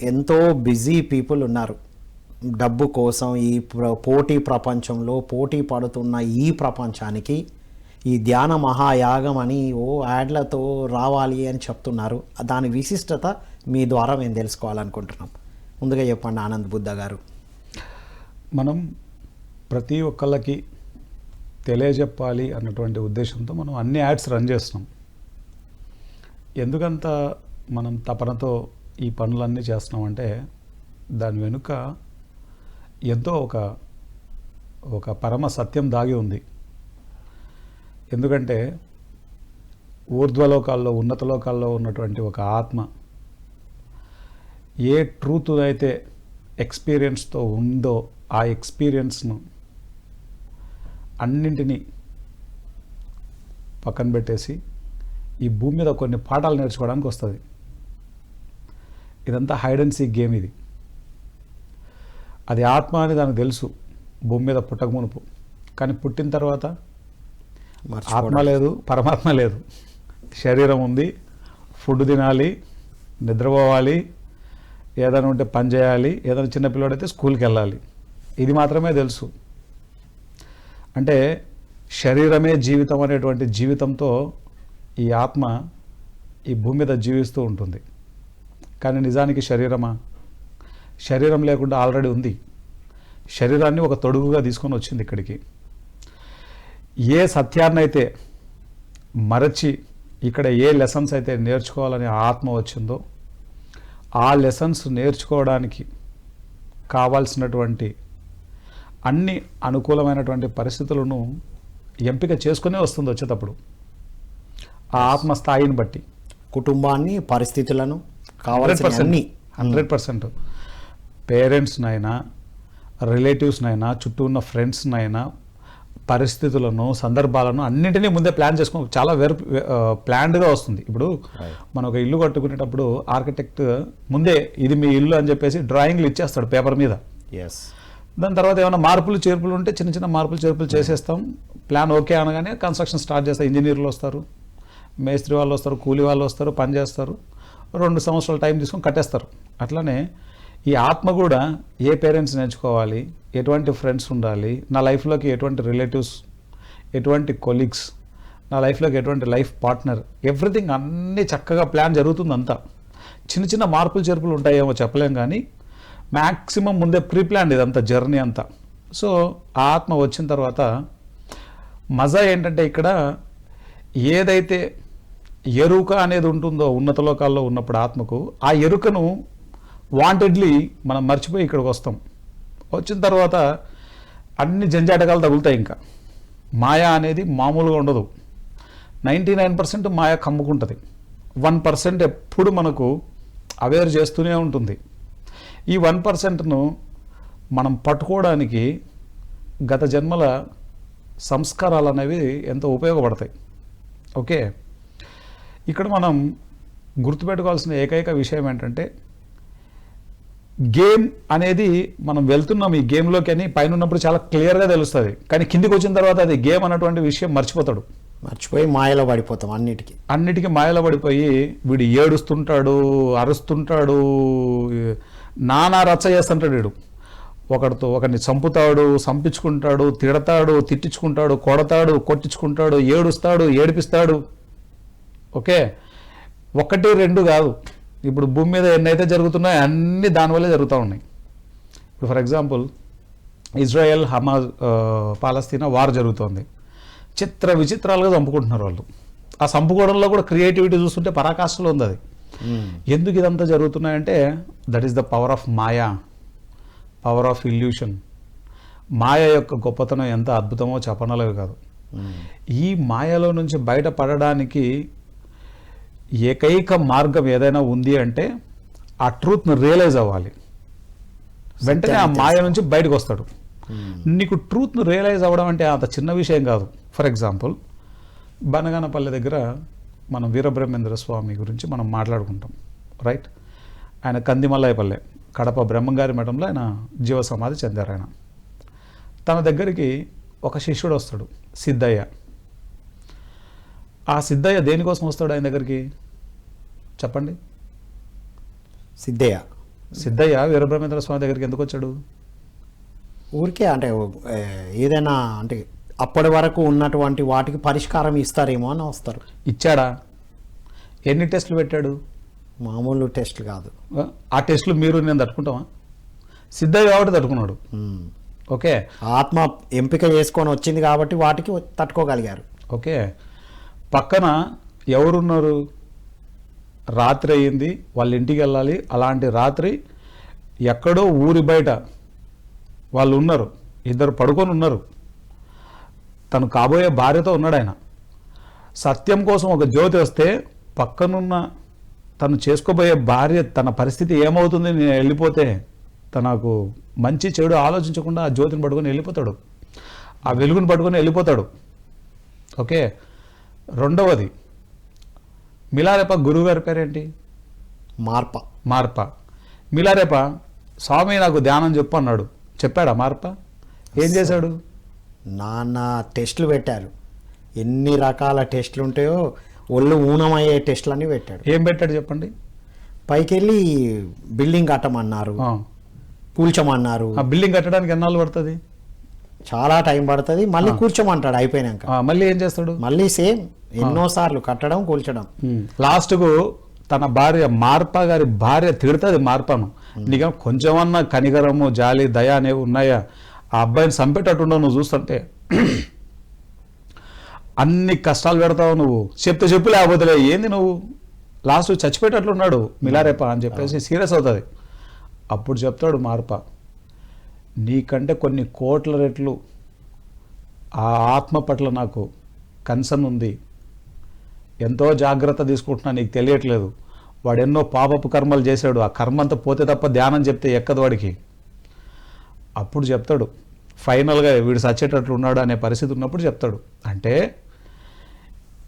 ఎంతో busy people ఉన్నారు. డబ్బు కోసం ఈ పోటీ ప్రపంచంలో పోటీ పడుతున్న ఈ ప్రపంచానికి ఈ ధ్యాన మహాయాగం అని ఓ యాడ్లతో రావాలి అని చెప్తున్నారు. దాని విశిష్టత మీ ద్వారా మేము తెలుసుకోవాలనుకుంటున్నాం. ముందుగా చెప్పండి ఆనంద్ బుద్ధ గారు. మనం ప్రతి ఒక్కళ్ళకి తెలియజెప్పాలి అన్నటువంటి ఉద్దేశంతో మనం అన్ని యాడ్స్ రన్ చేస్తున్నాం. ఎందుకంత మనం తపనతో ఈ పనులన్నీ చేస్తున్నామంటే దాని వెనుక ఎంతో ఒక ఒక పరమ సత్యం దాగి ఉంది. ఎందుకంటే ఊర్ధ్వలోకాల్లో ఉన్నత లోకాల్లో ఉన్నటువంటి ఒక ఆత్మ ఏ ట్రూత్ అయితే ఎక్స్పీరియన్స్తో ఉందో ఆ ఎక్స్పీరియన్స్ను అన్నింటినీ పక్కన పెట్టేసి ఈ భూమి మీద కొన్ని పాఠాలు నేర్చుకోవడానికి వస్తుంది. ఇదంతా హైడ్ అండ్ సీక్ గేమ్ ఇది. అది ఆత్మ అని దానికి తెలుసు. భూమి మీద పుట్టక మునుపు. కానీ పుట్టిన తర్వాత ఆత్మ లేదు పరమాత్మ లేదు. శరీరం ఉంది ఫుడ్ తినాలి నిద్రపోవాలి ఏదైనా ఉంటే పని చేయాలి ఏదైనా చిన్నపిల్లడైతే స్కూల్కి వెళ్ళాలి. ఇది మాత్రమే తెలుసు. అంటే శరీరమే జీవితం అనేటువంటి జీవితంతో ఈ ఆత్మ ఈ భూమి మీద జీవిస్తూ ఉంటుంది. కానీ నిజానికి శరీరమా? శరీరం లేకుండా ఆల్రెడీ ఉంది. శరీరాన్ని ఒక తొడుగుగా తీసుకొని వచ్చింది ఇక్కడికి. ఏ సత్యాన్నైతే మరచి ఇక్కడ ఏ లెసన్స్ అయితే నేర్చుకోవాలని ఆత్మ వచ్చిందో ఆ లెసన్స్ నేర్చుకోవడానికి కావాల్సినటువంటి అన్ని అనుకూలమైనటువంటి పరిస్థితులను ఎంపిక చేసుకునే వస్తుంది వచ్చేటప్పుడు. ఆ ఆత్మ స్థాయిని బట్టి. కుటుంబాన్ని పరిస్థితులను కావాల్సిన అన్ని హండ్రెడ్ పర్సెంట్. పేరెంట్స్నైనా రిలేటివ్స్నైనా చుట్టూ ఉన్న ఫ్రెండ్స్నైనా పరిస్థితులను సందర్భాలను అన్నింటినీ ముందే ప్లాన్ చేసుకో చాలా వెర్ ప్లాన్డ్గా వస్తుంది. ఇప్పుడు మనం ఒక ఇల్లు కట్టుకునేటప్పుడు ఆర్కిటెక్ట్ ముందే ఇది మీ ఇల్లు అని చెప్పేసి డ్రాయింగ్లు ఇచ్చేస్తాడు పేపర్ మీద. ఎస్ దాని తర్వాత ఏమైనా మార్పులు చేర్పులు ఉంటే చిన్న చిన్న మార్పులు చేర్పులు చేసేస్తాం. ప్లాన్ ఓకే అనగానే కన్స్ట్రక్షన్ స్టార్ట్ చేస్తాం. ఇంజనీర్లు వస్తారు మేస్త్రి వాళ్ళు వస్తారు కూలీ వాళ్ళు వస్తారు పని చేస్తారు. రెండు సంవత్సరాల టైం తీసుకొని కట్టేస్తారు. అట్లానే ఈ ఆత్మ కూడా ఏ పేరెంట్స్ నేర్చుకోవాలి? ఎటువంటి ఫ్రెండ్స్ ఉండాలి? నా లైఫ్లోకి ఎటువంటి రిలేటివ్స్ ఎటువంటి కొలీగ్స్ నా లైఫ్లోకి ఎటువంటి లైఫ్ పార్ట్నర్ ఎవ్రీథింగ్ అన్నీ చక్కగా ప్లాన్ జరుగుతుంది అంతా. చిన్న చిన్న మార్పులు చేర్పులు ఉంటాయేమో చెప్పలేం కానీ మ్యాక్సిమం ముందే ప్రీ ప్లాన్ ఇదంతా జర్నీ అంతా. సో ఆత్మ వచ్చిన తర్వాత మజా ఏంటంటే ఇక్కడ ఏదైతే ఎరుక అనేది ఉంటుందో ఉన్నత లోకాల్లో ఉన్నప్పుడు ఆత్మకు ఆ ఎరుకను వాంటెడ్లీ మనం మర్చిపోయి ఇక్కడికి వస్తాం. వచ్చిన తర్వాత అన్ని జంజాటకాలు తగులుతాయి ఇంకా. మాయా అనేది మామూలుగా ఉండదు. నైంటీ నైన్ పర్సెంట్ మాయా కమ్ముకుంటుంది. వన్ పర్సెంట్ ఎప్పుడు మనకు అవేర్ చేస్తూనే ఉంటుంది. ఈ వన్ పర్సెంట్ను మనం పట్టుకోవడానికి గత జన్మల సంస్కారాలు అనేవి ఎంతో ఉపయోగపడతాయి. ఓకే? ఇక్కడ మనం గుర్తుపెట్టుకోవాల్సిన ఏకైక విషయం ఏంటంటే గేమ్ అనేది మనం వెళ్తున్నాం ఈ గేమ్లోకి అని పైన ఉన్నప్పుడు చాలా క్లియర్గా తెలుస్తుంది. కానీ కిందికి వచ్చిన తర్వాత అది గేమ్ అన్నటువంటి విషయం మర్చిపోతాడు. మర్చిపోయి మాయలో పడిపోతాం అన్నిటికీ. అన్నిటికీ మాయలో పడిపోయి వీడు ఏడుస్తుంటాడు అరుస్తుంటాడు నానా రచ్చ చేస్తుంటాడు వీడు. ఒకడితో ఒకరిని చంపుతాడు చంపించుకుంటాడు తిడతాడు తిట్టించుకుంటాడు కొడతాడు కొట్టించుకుంటాడు ఏడుస్తాడు ఏడిపిస్తాడు. ఓకే? ఒకటి రెండు కాదు. ఇప్పుడు భూమి మీద ఎన్నైతే జరుగుతున్నాయో అన్నీ దానివల్లే జరుగుతూ ఉన్నాయి. ఇప్పుడు for example Israel Hamas Palestine war జరుగుతోంది. చిత్ర విచిత్రాలుగా చంపుకుంటున్నారు వాళ్ళు. ఆ చంపుకోవడంలో కూడా క్రియేటివిటీ చూస్తుంటే పరాకాష్ఠలో ఉంది అది. ఎందుకు ఇదంతా జరుగుతున్నాయంటే that is the power of maya power of illusion మాయ యొక్క గొప్పతనం ఎంత అద్భుతమో చెప్పనలేవు కాదు. ఈ మాయలో నుంచి బయటపడడానికి ఏకైక మార్గం ఏదైనా ఉంది అంటే ఆ ట్రూత్ను రియలైజ్ అవ్వాలి. వెంటనే ఆ మాయ నుంచి బయటకు వస్తాడు. నీకు ట్రూత్ను రియలైజ్ అవ్వడం అంటే అంత చిన్న విషయం కాదు. ఫర్ ఎగ్జాంపుల్ బనగానపల్లి దగ్గర మనం వీరబ్రహ్మేంద్ర స్వామి గురించి మనం మాట్లాడుకుంటాం. రైట్ ఆయన కందిమల్లాయపల్లె కడప బ్రహ్మంగారి మఠంలో ఆయన జీవ సమాధి చెందారు ఆయన. తన దగ్గరికి ఒక శిష్యుడు వస్తాడు సిద్ధయ్య. ఆ సిద్ధయ్య దేనికోసం వస్తాడు ఆయన దగ్గరికి? చెప్పండి. సిద్ధయ్య. సిద్ధయ్య వీరబ్రహ్మేంద్ర స్వామి దగ్గరికి ఎందుకు వచ్చాడు? ఊరికే అంటే ఏదైనా అంటే అప్పటి వరకు ఉన్నటువంటి వాటికి పరిష్కారం ఇస్తారేమో అని వస్తారు. ఇచ్చాడా? ఎన్ని టెస్టులు పెట్టాడు? మామూలు టెస్ట్ కాదు. ఆ టెస్టులు మీరు నేను తట్టుకుంటామా? సిద్ధయ్య కాబట్టి తట్టుకున్నాడు. ఓకే. ఆత్మ ఎంపిక చేసుకొని వచ్చింది కాబట్టి వాటికి తట్టుకోగలిగారు. ఓకే. పక్కన ఎవరున్నారు? రాత్రి అయ్యింది వాళ్ళ ఇంటికి వెళ్ళాలి. అలాంటి రాత్రి ఎక్కడో ఊరి బయట వాళ్ళు ఉన్నారు. ఇద్దరు పడుకొని ఉన్నారు. తను కాబోయే భార్యతో ఉన్నాడు ఆయన. సత్యం కోసం ఒక జ్యోతి వస్తే పక్కనున్న తను చేసుకోబోయే భార్య తన పరిస్థితి ఏమవుతుంది నేను వెళ్ళిపోతే తనకు మంచి చెడు ఆలోచించకుండా ఆ జ్యోతిని పట్టుకొని వెళ్ళిపోతాడు. ఆ వెలుగుని పట్టుకొని వెళ్ళిపోతాడు. ఓకే? రెండవది మిలారేప గురువుగారి పేరేంటి? మార్ప. మార్ప. మిలారేప స్వామి నాకు ధ్యానం చెప్పు అన్నాడు. చెప్పాడా మార్ప? ఏం చేశాడు? నాన్న టెస్టులు పెట్టారు. ఎన్ని రకాల టెస్టులు ఉంటాయో ఒళ్ళు ఊనమయ్యే టెస్టులన్నీ పెట్టాడు. ఏం పెట్టాడు చెప్పండి? పైకి వెళ్ళి బిల్డింగ్ కట్టమన్నారు. కూల్చమన్నారు ఆ బిల్డింగ్ కట్టడానికి ఎన్నాళ్ళు పడుతుంది? చాలా టైం పడుతుంది. మళ్ళీ కూర్చోమంటాడు అయిపోయినాక. మళ్ళీ ఏం చేస్తాడు? మళ్ళీ సేమ్ ఎన్నోసార్లు కట్టడం కూల్చడం. లాస్ట్కు తన భార్య మార్ప గారి భార్య తిడుతుంది మార్పను. నీకు కొంచెమన్నా కనికరము జాలి దయ అనేవి ఉన్నాయా? ఆ అబ్బాయిని చంపేటట్టుండవు నువ్వు చూస్తుంటే. అన్ని కష్టాలు పెడతావు నువ్వు. చెప్తే చెప్పు లేకపోతే ఏంది నువ్వు? లాస్ట్ చచ్చిపోయేటట్లున్నాడు మిలారేప అని చెప్పేసి సీరియస్ అవుతుంది. అప్పుడు చెప్తాడు మార్ప నీకంటే కొన్ని కోట్ల రెట్లు ఆ ఆత్మ పట్ల నాకు కన్సర్న్ ఉంది. ఎంతో జాగ్రత్త తీసుకుంటున్నా నీకు తెలియట్లేదు. వాడు ఎన్నో పాపపు కర్మలు చేశాడు. ఆ కర్మ అంతా పోతే తప్ప ధ్యానం చెప్తే ఎక్కదు వాడికి. అప్పుడు చెప్తాడు. ఫైనల్గా వీడు సచ్చేటట్లు ఉన్నాడు అనే పరిస్థితి ఉన్నప్పుడు చెప్తాడు. అంటే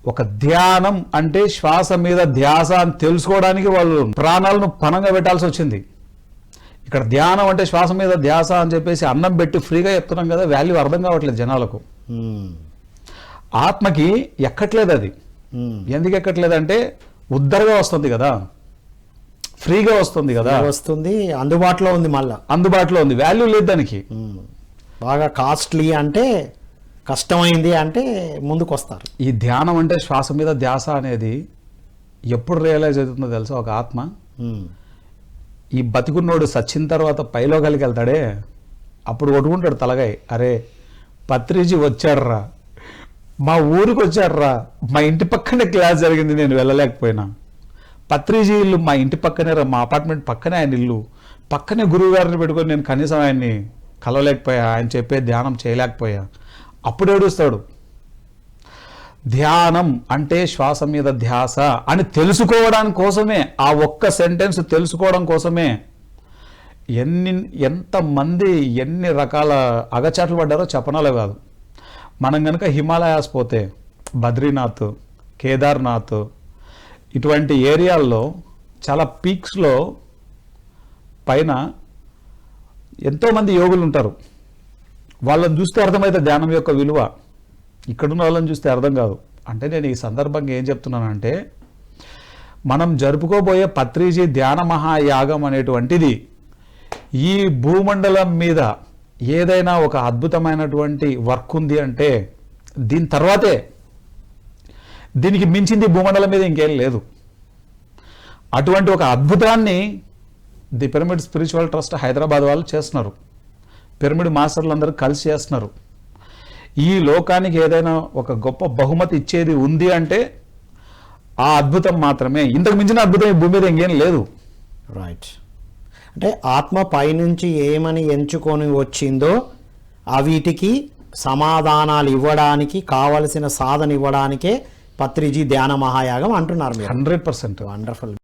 ఒక ధ్యానం అంటే శ్వాస మీద ధ్యాస అని తెలుసుకోవడానికి వాళ్ళు ప్రాణాలను పణంగా పెట్టాల్సి వచ్చింది. ఇక్కడ ధ్యానం అంటే శ్వాస మీద ధ్యాస అని చెప్పేసి అన్నం పెట్టి ఫ్రీగా చెప్తున్నాం కదా వాల్యూ అర్థం కావట్లేదు జనాలకు ఉమ్. ఆత్మకి ఎక్కట్లేదు అది ఉమ్. ఎందుకు ఎక్కట్లేదంటే ఉద్దరగా వస్తుంది కదా ఫ్రీగా వస్తుంది కదా వస్తుంది అందుబాటులో ఉంది మళ్ళా అందుబాటులో ఉంది వాల్యూ లేదు దానికి ఉమ్. బాగా కాస్ట్లీ అంటే కష్టమైంది అంటే ముందుకు వస్తారు ఈ ధ్యానం అంటే శ్వాస మీద ధ్యాస అనేది ఎప్పుడు రియలైజ్ అవుతుందో తెలుసా ఒక ఆత్మ. ఈ బతికున్నోడు సచ్చిన తర్వాత పైలోకాలకి వెళ్తాడే అప్పుడు కొట్టుకుంటాడు తలగాయ అరే పత్రిజీ వచ్చాడ్రా. మా ఊరికి వచ్చాడ్రా. మా ఇంటి పక్కనే క్లాస్ జరిగింది నేను వెళ్ళలేకపోయినా. పత్రిజీ ఇల్లు మా ఇంటి పక్కనే రా మా అపార్ట్మెంట్ పక్కనే ఆయన ఇల్లు. పక్కనే గురువు గారిని పెట్టుకొని నేను కనీసం ఆయన్ని కలవలేకపోయా. ఆయన చెప్పే ధ్యానం చేయలేకపోయా. అప్పుడు ఏడుస్తాడు ధ్యానం అంటే శ్వాస మీద ధ్యాస అని తెలుసుకోవడానికి కోసమే ఆ ఒక్క సెంటెన్స్ తెలుసుకోవడం కోసమే. ఎన్ని ఎంతమంది ఎన్ని రకాల అగచాట్లు పడ్డారో చెప్పనాలే కాదు. మనం కనుక హిమాలయాస్ పోతే బద్రీనాథ్ కేదార్నాథ్ ఇటువంటి ఏరియాల్లో చాలా పీక్స్లో పైన ఎంతోమంది యోగులు ఉంటారు వాళ్ళని చూస్తే అర్థమైతే ధ్యానం యొక్క విలువ. ఇక్కడున్న వాళ్ళని చూస్తే అర్థం కాదు. అంటే నేను ఈ సందర్భంగా ఏం చెప్తున్నానంటే మనం జరుపుకోబోయే పత్రిజీ ధ్యాన మహాయాగం అనేటువంటిది ఈ భూమండలం మీద ఏదైనా ఒక అద్భుతమైనటువంటి వర్క్ ఉంది అంటే దీని తర్వాతే దీనికి మించింది భూమండలం మీద ఇంకేం లేదు. అటువంటి ఒక అద్భుతాన్ని the pyramid spiritual trust Hyderabad వాళ్ళు చేస్తున్నారు. పిరమిడ్ మాస్టర్లు అందరూ కలిసి చేస్తున్నారు. ఈ లోకానికి ఏదైనా ఒక గొప్ప బహుమతి ఇచ్చేది ఉంది అంటే ఆ అద్భుతం మాత్రమే. ఇంతకు మించిన అద్భుతం ఈ భూమి మీద ఇంకేం లేదు. రైట్ అంటే ఆత్మ పైనుంచి ఏమని ఎంచుకొని వచ్చిందో ఆ వీటికి సమాధానాలు ఇవ్వడానికి కావలసిన సాధన ఇవ్వడానికే పత్రిజీ ధ్యాన మహాయాగం అంటున్నారు మీరు. Hundred percent. వండర్ఫుల్